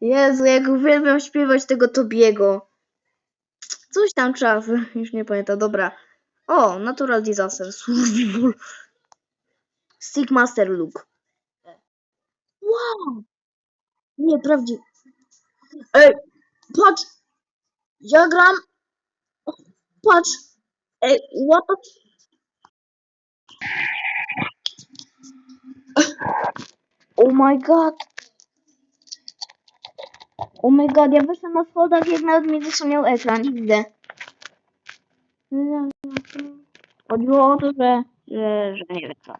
Jezu, jak uwielbiam śpiewać tego Tobiego. Coś tam czas, już nie pamiętam, dobra. O, Natural Disaster, Survival. Stickmaster Look. Wow! Nie, prawdziwy. Ej, patrz! Ja gram... Patrz! Ej, what the... Oh my god! Oh my god, ja wyszłam na schodach, jak nawet mi zasłaniał ekran, widzę. Chodziło o to, że, że, że nie wiem co.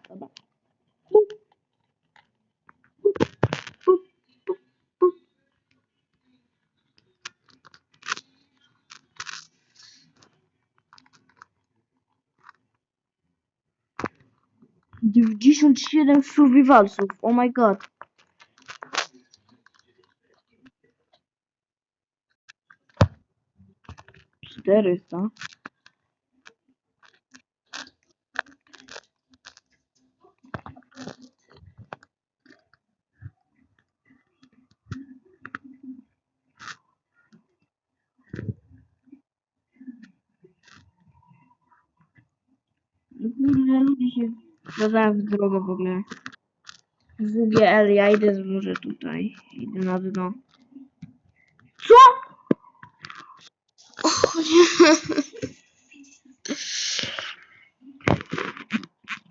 Dobra. Dziewięćdziesiąt siedem survivalsów, oh my god. Czterysta. Ludzie się zgadzają w drogę w ogóle. WGL, ja idę z może tutaj. Idę na dno. Co? O nie.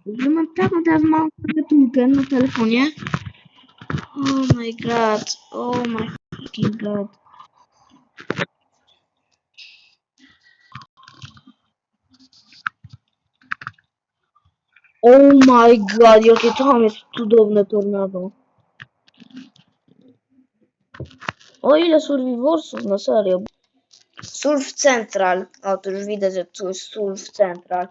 Ja mam taką teraz małą klawiaturkę na telefonie. Oh my god. Oh my fucking god. Oh my god, jakie tam jest cudowne tornado. O ile survivorsów, na serio. Surf Central. O, to już widać, że tu jest Surf Central.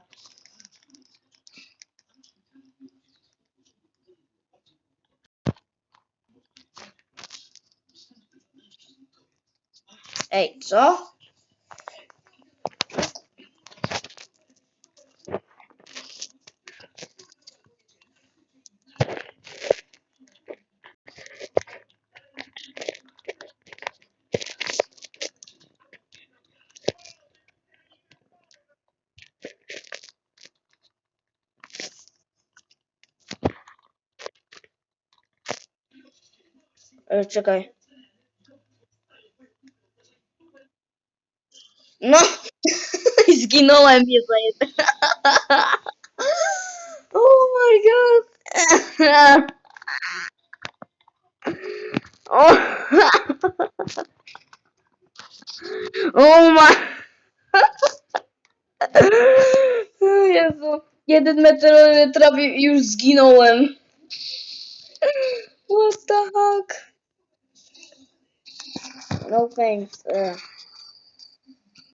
Ej, co? Czekaj. No! Zginąłem nie za jeden. Oh my god! Oh, oh my... Jezu. Jeden meteoryt trafił i już zginąłem. What the fuck? No thanks. Ugh.